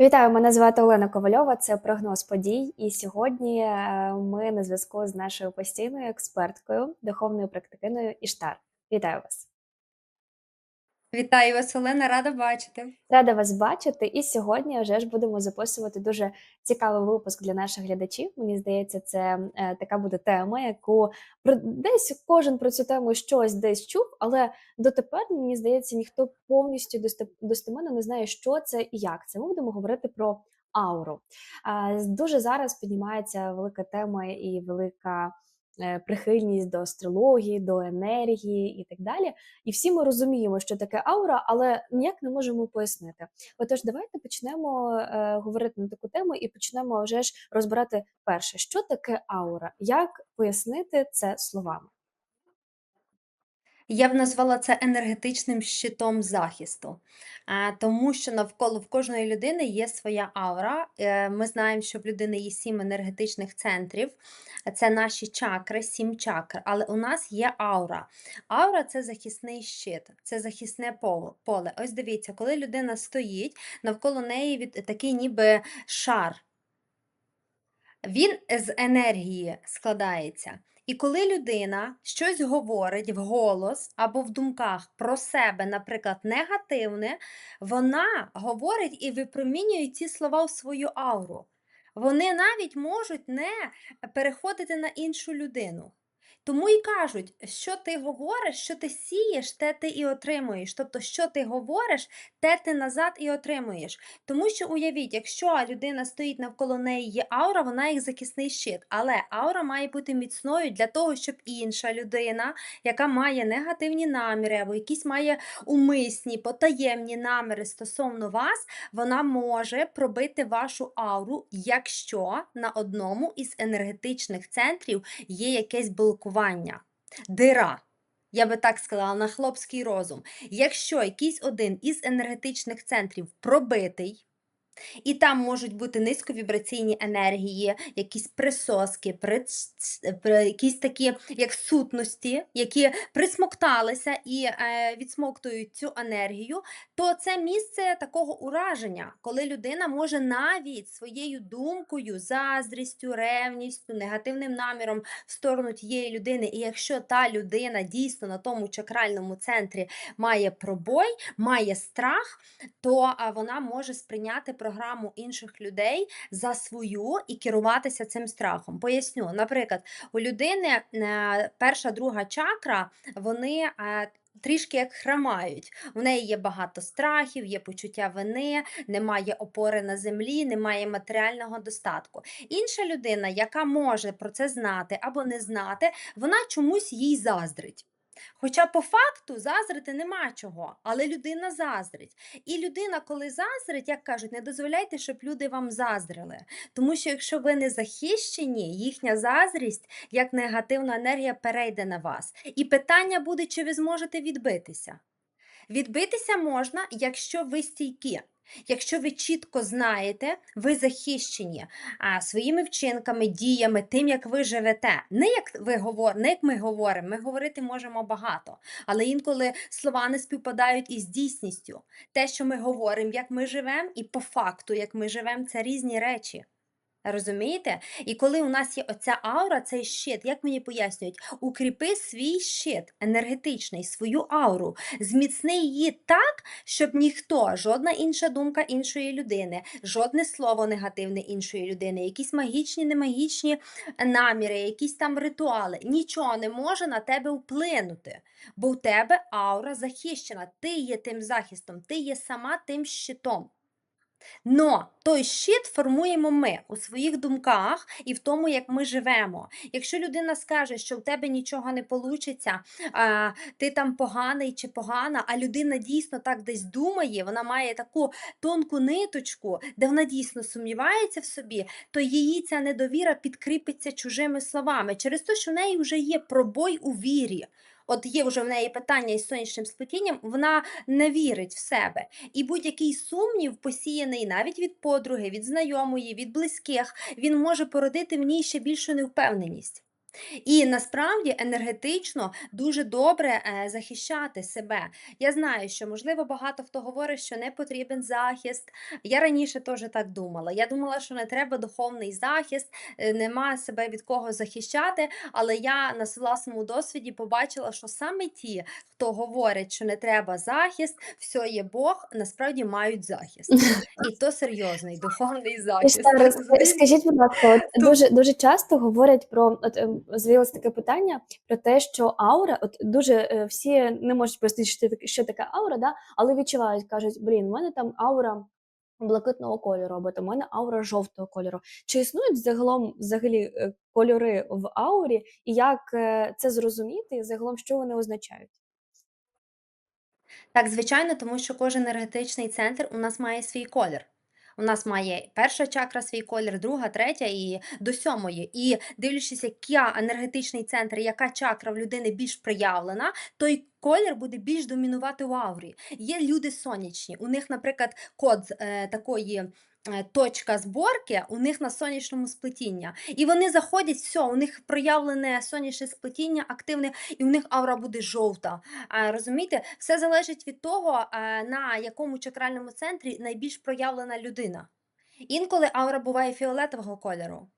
Вітаю, мене звати Олена Ковальова. Це прогноз подій. І сьогодні е, ми на зв'язку з нашою постійною експерткою, духовною практикиною Іштар. Вітаю вас! Вітаю вас, Олена, рада бачити. Рада вас бачити. І сьогодні вже ж будемо записувати дуже цікавий випуск для наших глядачів. Мені здається, це е, така буде тема, яку про десь кожен про цю тему щось десь чув, але дотепер мені здається, ніхто повністю досте- достеменно не знає, що це і як це. Ми будемо говорити про ауру. Дуже зараз піднімається велика тема і велика. Е, Прихильність до астрології, до енергії і так далі. І всі ми розуміємо, що таке аура, але ніяк не можемо пояснити. Отож, давайте почнемо е, говорити на таку тему і почнемо вже ж розбирати перше, що таке аура, як пояснити це словами. Я б назвала це енергетичним щитом захисту, тому що навколо в кожної людини є своя аура. Е, Ми знаємо, що в людини є сім енергетичних центрів, це наші чакри, сім чакр, але у нас є аура. Аура це захисний щит, це захисне поле. Ось дивіться, коли людина стоїть, навколо неї від такий ніби шар. Він з енергії складається. І коли людина щось говорить вголос або в думках про себе, наприклад, негативне, вона говорить і випромінює ці слова в свою ауру. Вони навіть можуть не переходити на іншу людину. Тому і кажуть, що ти говориш, що ти сієш, те ти і отримуєш. Тобто, що ти говориш, те ти назад і отримуєш. Тому що уявіть, якщо людина стоїть навколо неї є аура, вона як захисний щит. Але аура має бути міцною для того, щоб інша людина, яка має негативні наміри, або якісь має умисні, потаємні наміри стосовно вас, вона може пробити вашу ауру, якщо на одному із енергетичних центрів є якесь блокування, дира. Я би так сказала, на хлопський розум. Якщо якийсь один із енергетичних центрів пробитий, і там можуть бути низьковібраційні енергії, якісь присоски, при- якісь такі як сутності, які присмокталися і е, відсмоктують цю енергію, то це місце такого ураження, коли людина може навіть своєю думкою, заздрістю, ревністю, негативним наміром в сторону тієї людини. І якщо та людина дійсно на тому чакральному центрі має пробой, має страх, то вона може сприйняти програму інших людей за свою і керуватися цим страхом. Поясню, наприклад, у людини е, перша, друга чакра, вони. е, Трішки як храмають. В неї є багато страхів, є почуття вини, немає опори на землі, немає матеріального достатку. Інша людина, яка може про це знати або не знати, вона чомусь їй заздрить. Хоча по факту заздрити нема чого, але людина заздрить. І людина, коли заздрить, як кажуть, не дозволяйте, щоб люди вам заздрили. Тому що якщо ви не захищені, їхня заздрість, як негативна енергія, перейде на вас. І питання буде, чи ви зможете відбитися. Відбитися можна, якщо ви стійкі. Якщо ви чітко знаєте, ви захищені а, своїми вчинками, діями, тим, як ви живете. Не як ви говор... не як ми говоримо, ми говорити можемо багато, але інколи слова не співпадають із дійсністю. Те, що ми говоримо, як ми живемо, і по факту, як ми живемо, це різні речі. Розумієте? І коли у нас є оця аура, цей щит, як мені пояснюють, укріпи свій щит енергетичний, свою ауру, зміцни її так, щоб ніхто, жодна інша думка іншої людини, жодне слово негативне іншої людини, якісь магічні, немагічні наміри, якісь там ритуали, нічого не може на тебе вплинути, бо у тебе аура захищена, ти є тим захистом, ти є сама тим щитом. Но той щит формуємо ми у своїх думках і в тому, як ми живемо. Якщо людина скаже, що в тебе нічого не вийде, ти там поганий чи погана, а людина дійсно так десь думає, вона має таку тонку ниточку, де вона дійсно сумнівається в собі, то її ця недовіра підкріпиться чужими словами через те, що в неї вже є пробой у вірі. От є вже в неї питання із сонячним сплетінням, вона не вірить в себе. І будь-який сумнів, посіяний навіть від подруги, від знайомої, від близьких, він може породити в ній ще більшу невпевненість. І насправді енергетично дуже добре е, захищати себе. Я знаю, що можливо багато хто говорить, що не потрібен захист. Я раніше теж так думала. Я думала, що не треба духовний захист, е, нема себе від кого захищати. Але я на власному досвіді побачила, що саме ті, хто говорить, що не треба захист, все є Бог, насправді мають захист. І то серйозний духовний захист. скажіть, будь ласка, дуже дуже часто говорять про от ем, з'явилось таке питання про те, що аура, от дуже е, всі не можуть пояснити, що таке, аура, да, але відчувають, кажуть, блін, у мене там аура. Блакитного кольору, або там у мене аура жовтого кольору. Чи існують загалом взагалі е, кольори в аурі, і як е, це зрозуміти, і загалом що вони означають? Так, звичайно, тому що кожен енергетичний центр у нас має свій колір. У нас має перша чакра свій колір, друга, третя і до сьомої. І дивлячись, який енергетичний центр, яка чакра в людини більш проявлена, той колір буде більш домінувати в аурі. Є люди сонячні. У них, наприклад, код е, такої. Е, Точка зборки у них на сонячному сплетіння. І вони заходять, все, у них проявлене сонячне сплетіння активне, і у них аура буде жовта. Розумієте, все залежить від того, на якому чакральному центрі найбільш проявлена людина. Інколи аура буває фіолетового кольору.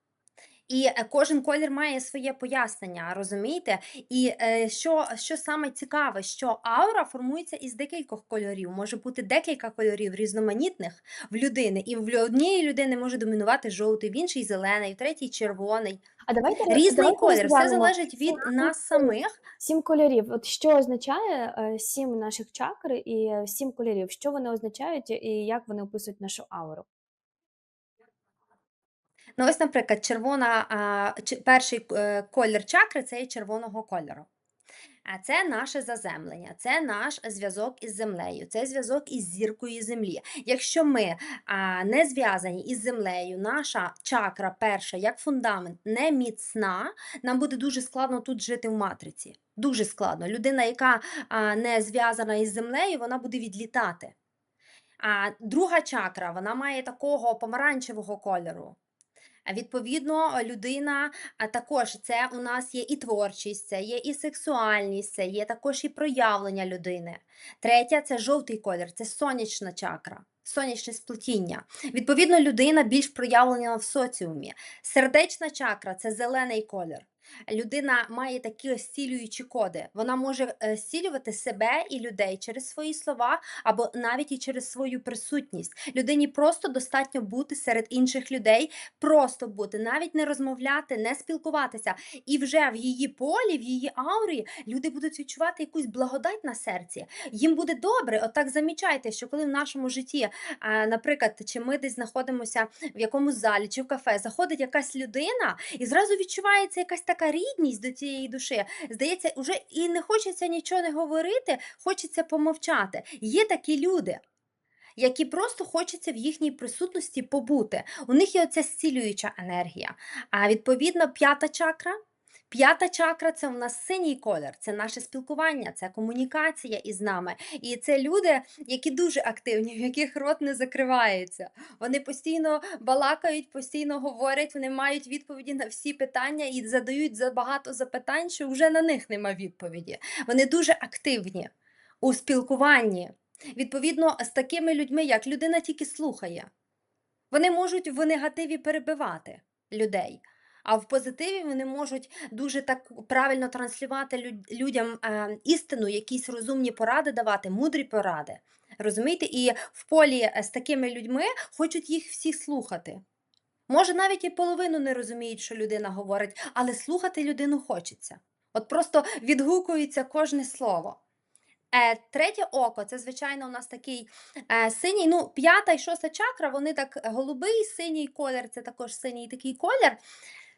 І е, кожен колір має своє пояснення, розумієте? І е, що, що саме цікаве, що аура формується із декількох кольорів. Може бути декілька кольорів різноманітних в людини, і в однієї людини може домінувати жовтий, в іншій зелений, в третій червоний. А давайте Різний давайте колір. Все залежить від сім нас самих. Сім кольорів. От що означає е, сім наших чакр і сім кольорів? Що вони означають і як вони описують нашу ауру? Ну, ось, наприклад, червона, перший е, колір чакри це є червоного кольору. А це наше заземлення, це наш зв'язок із землею, це зв'язок із зіркою землі. Якщо ми а, не зв'язані із землею, наша чакра перша, як фундамент, не міцна, нам буде дуже складно тут жити в матриці. Дуже складно. Людина, яка а, не зв'язана із землею, вона буде відлітати. А друга чакра, вона має такого помаранчевого кольору. Відповідно, людина також це у нас є і творчість, це є і сексуальність, це є також і проявлення людини. Третя це жовтий колір, це сонячна чакра. Сонячне сплетіння. Відповідно, людина більш проявлена в соціумі. Сердечна чакра це зелений колір. Людина має такі зцілюючі коди. Вона може е, зцілювати себе і людей через свої слова або навіть і через свою присутність. Людині просто достатньо бути серед інших людей, просто бути, навіть не розмовляти, не спілкуватися. І вже в її полі, в її аурі люди будуть відчувати якусь благодать на серці. Їм буде добре. Отак замічайте, що коли в нашому житті, наприклад, чи ми десь знаходимося в якомусь залі чи в кафе, заходить якась людина, і зразу відчувається якась така рідність до цієї душі. Здається, вже і не хочеться нічого не говорити, хочеться помовчати. Є такі люди. Які просто хочеться в їхній присутності побути. У них є оця зцілююча енергія. А відповідно, п'ята чакра. П'ята чакра це у нас синій колір, це наше спілкування, це комунікація із нами. І це люди, які дуже активні, в яких рот не закривається. Вони постійно балакають, постійно говорять, вони мають відповіді на всі питання і задають забагато запитань, що вже на них нема відповіді. Вони дуже активні у спілкуванні. Відповідно, з такими людьми, як людина тільки слухає. Вони можуть в негативі перебивати людей, а в позитиві вони можуть дуже так правильно транслювати людям е, істину, якісь розумні поради давати, мудрі поради. Розумієте? І в полі е, з такими людьми хочуть їх всіх слухати. Може, навіть і половину не розуміють, що людина говорить, але слухати людину хочеться. От просто відгукується кожне слово. Е, третє око це, звичайно, у нас такий е, синій. Ну, п'ята і шоста чакра, вони так е, голубий, синій колір, це також синій такий колір.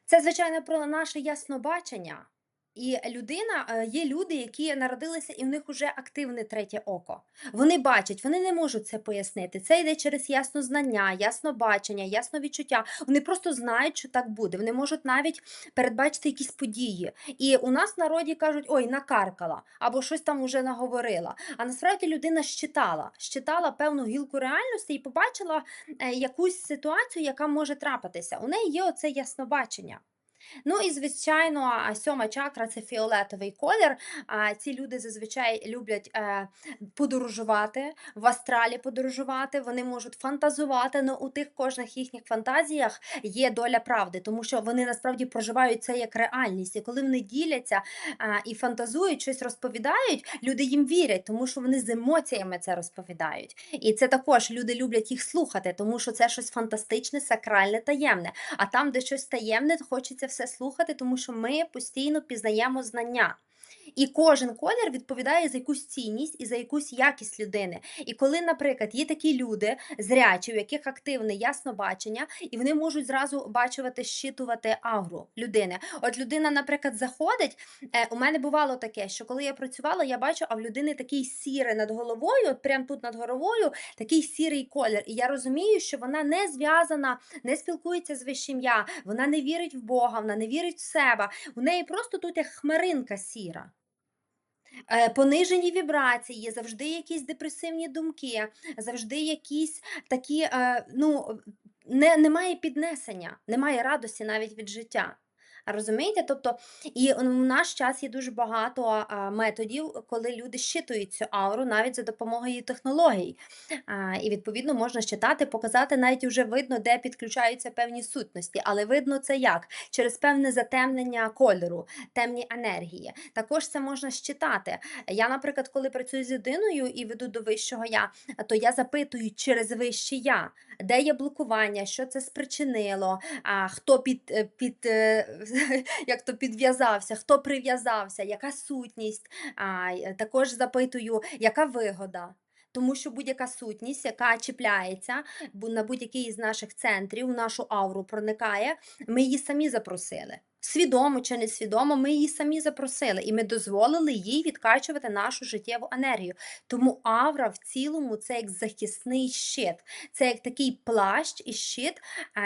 Це, звичайно, про наше яснобачення. І людина, е, є люди, які народилися, і в них вже активне третє око. Вони бачать, вони не можуть це пояснити. Це йде через яснознання, яснобачення, ясновідчуття. Вони просто знають, що так буде. Вони можуть навіть передбачити якісь події. І у нас в народі кажуть, ой, накаркала, або щось там уже наговорила. А насправді людина щитала, щитала певну гілку реальності і побачила е, якусь ситуацію, яка може трапитися. У неї є оце яснобачення. Ну і звичайно, сьома чакра це фіолетовий колір. А ці люди зазвичай люблять е, подорожувати, в астралі подорожувати. Вони можуть фантазувати. але у тих кожних їхніх фантазіях є доля правди, тому що вони насправді проживають це як реальність. І коли вони діляться і фантазують, щось розповідають, люди їм вірять, тому що вони з емоціями це розповідають. І це також люди люблять їх слухати, тому що це щось фантастичне, сакральне, таємне. А там, де щось таємне, хочеться все слухати, тому що ми постійно пізнаємо знання. І кожен колір відповідає за якусь цінність і за якусь якість людини. І коли, наприклад, є такі люди зрячі, у яких активне яснобачення, і вони можуть зразу бачувати, щитувати агру людини. От людина, наприклад, заходить. Е, у мене бувало таке, що коли я працювала, я бачу, а в людини такий сірий над головою, от прямо тут над головою, такий сірий колір. І я розумію, що вона не зв'язана, не спілкується з вищим я, вона не вірить в Бога, вона не вірить в себе. У неї просто тут як хмаринка сіра. Е, Понижені вібрації, завжди якісь депресивні думки, завжди якісь такі, е, ну, не, немає піднесення, немає радості навіть від життя. Розумієте? Тобто, і в наш час є дуже багато методів, коли люди щитують цю ауру навіть за допомогою технологій. І відповідно можна щитати, показати, навіть вже видно, де підключаються певні сутності, але видно це як? Через певне затемнення кольору, темні енергії. Також це можна щитати. Я, наприклад, коли працюю з людиною і веду до вищого я, то я запитую через вище я, де є блокування, що це спричинило, хто під, е, під е, як то підв'язався, хто прив'язався, яка сутність. А, також запитую, яка вигода. Тому що будь-яка сутність, яка чіпляється на будь-який із наших центрів, в нашу ауру проникає, ми її самі запросили. Свідомо чи несвідомо, ми її самі запросили, і ми дозволили їй відкачувати нашу життєву енергію. Тому авра в цілому це як захисний щит, це як такий плащ і щит,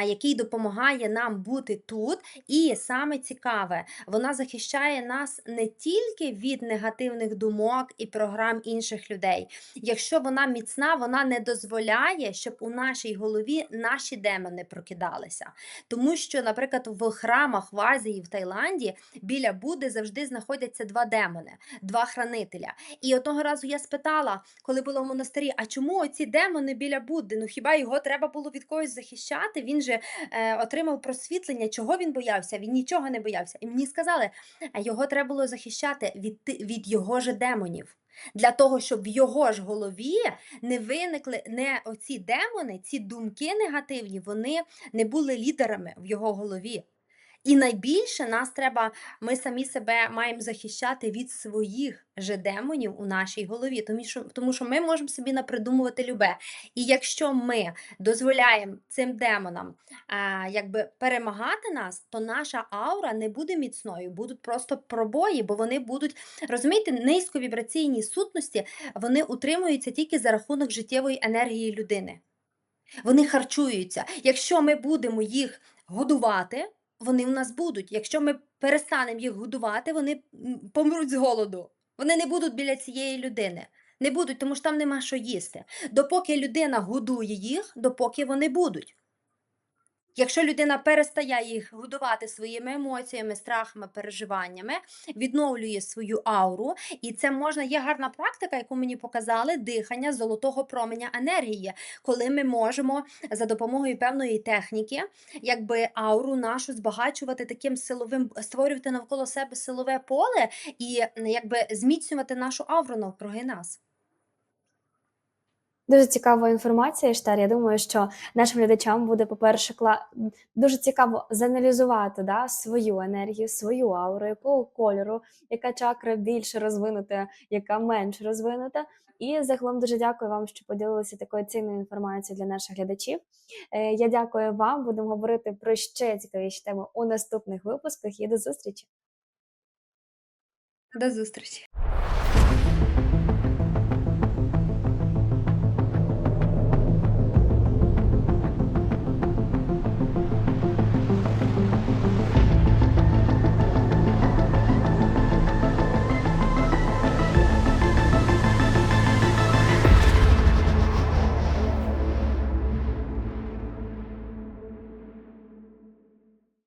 який допомагає нам бути тут. І саме цікаве, вона захищає нас не тільки від негативних думок і програм інших людей. Якщо вона міцна, вона не дозволяє, щоб у нашій голові наші демони прокидалися. Тому що, наприклад, в храмах в Азії, в Таїланді біля Будди завжди знаходяться два демони, два хранителя. І одного разу я спитала, коли була в монастирі, а чому оці демони біля Будди? Ну хіба його треба було від когось захищати? Він же е, отримав просвітлення, чого він боявся? Він нічого не боявся. І мені сказали, його треба було захищати від, від його же демонів. Для того, щоб в його ж голові не виникли не оці демони, ці думки негативні, вони не були лідерами в його голові. І найбільше нас треба, ми самі себе маємо захищати від своїх же демонів у нашій голові, тому що, тому що ми можемо собі напридумувати любе. І якщо ми дозволяємо цим демонам а, якби перемагати нас, то наша аура не буде міцною, будуть просто пробої, бо вони будуть, розумієте, низьковібраційні сутності, вони утримуються тільки за рахунок життєвої енергії людини. Вони харчуються. Якщо ми будемо їх годувати, вони у нас будуть. Якщо ми перестанемо їх годувати, вони помруть з голоду. Вони не будуть біля цієї людини. Не будуть, тому що там нема що їсти. Допоки людина годує їх, допоки вони будуть. Якщо людина перестає їх годувати своїми емоціями, страхами, переживаннями, відновлює свою ауру, і це можна є гарна практика, яку мені показали дихання золотого променя енергії, коли ми можемо за допомогою певної техніки, якби ауру нашу збагачувати таким силовим, створювати навколо себе силове поле і якби зміцнювати нашу ауру навкруги нас. Дуже цікава інформація, Штар. Я думаю, що нашим глядачам буде, по-перше, кла... дуже цікаво заналізувати да, свою енергію, свою ауру, якого кольору, яка чакра більше розвинута, яка менш розвинута. І загалом дуже дякую вам, що поділилися такою цінною інформацією для наших глядачів. Е, Я дякую вам. Будемо говорити про ще цікавіші теми у наступних випусках. І до зустрічі! До зустрічі!